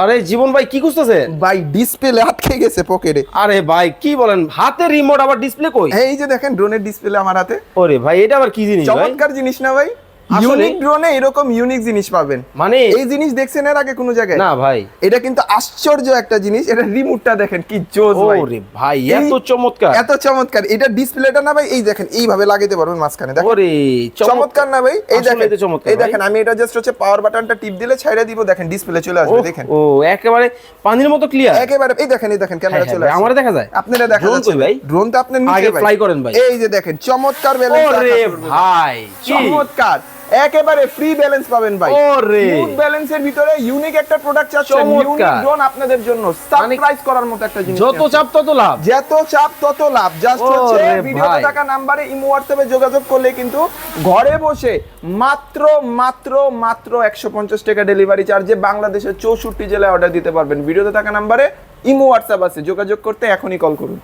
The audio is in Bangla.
আরে জীবন ভাই কি খুঁজতেছে? ভাই ডিসপ্লে আটকে গেছে পকেটে আরে ভাই কি বলেন? হাতে রিমোট আবার ডিসপ্লে কই? এই যে দেখেন ড্রোনের ডিসপ্লে আমার হাতে। ওরে ভাই এটা আবার কি জিনিস চমৎকার জিনিস না ভাই? ইউনিক ড্রোনে এরকম ইউনিক জিনিস পাবেন। মানে এই জিনিস দেখছেন এর আগে কোনো জায়গায়? না ভাই। এটা কিন্তু আশ্চর্য একটা জিনিস এটা রিমোটটা দেখেন কি জোস ভাই। ওরে ভাই এত চমৎকার। এত চমৎকার। এটা ডিসপ্লেটা না ভাই এই দেখেন এইভাবে লাগাইতে পারবেন মাঝখানে দেখেন। ওরে চমৎকার না ভাই? এই দেখেন এই দেখেন আমি এটা জাস্ট হচ্ছে পাওয়ার বাটনটা টিপ দিলে ছাইড়া দিব দেখেন ডিসপ্লে চলে আসবে দেখেন। ও একেবারে পানির মতো ক্লিয়ার একেবারে এই দেখেন এই দেখেন ক্যামেরা চলে আসছে। আমারে দেখা যায়। আপনারা দেখা যাচ্ছে। ভাই? ড্রোন তো আপনার নিচে ভাই। fly করেন ভাই। এই যে দেখেন চমৎকার ব্যালেন্স ওরে ভাই চমৎকার। একেবারে ফ্রি ব্যালেন্স পাবেন ভাই। ওরে। স্মুথ ব্যালেন্সের ভিতরে ইউনিক একটা প্রোডাক্ট চমৎকার। ইউনিক ড্রোন আপনাদের জন্য। সারপ্রাইজ করার মতো একটা জিনিস যত চাপ তত লাভ। যত চাপ তত লাভ। জাস্ট হচ্ছে ভিডিওতে ভাই। থাকা নাম্বারে ইমো হোয়াটসঅ্যাপে যোগাযোগ করলে কিন্তু ঘরে বসে মাত্র মাত্র মাত্র একশো পঞ্চাশ টাকা ডেলিভারি চার্জে বাংলাদেশের চৌষট্টি জেলায় অর্ডার দিতে পারবেন। ভিডিওতে থাকা নম্বরে ইমো হোয়াটসঅ্যাপ আছে। যোগাযোগ করতে এখনই কল করুন।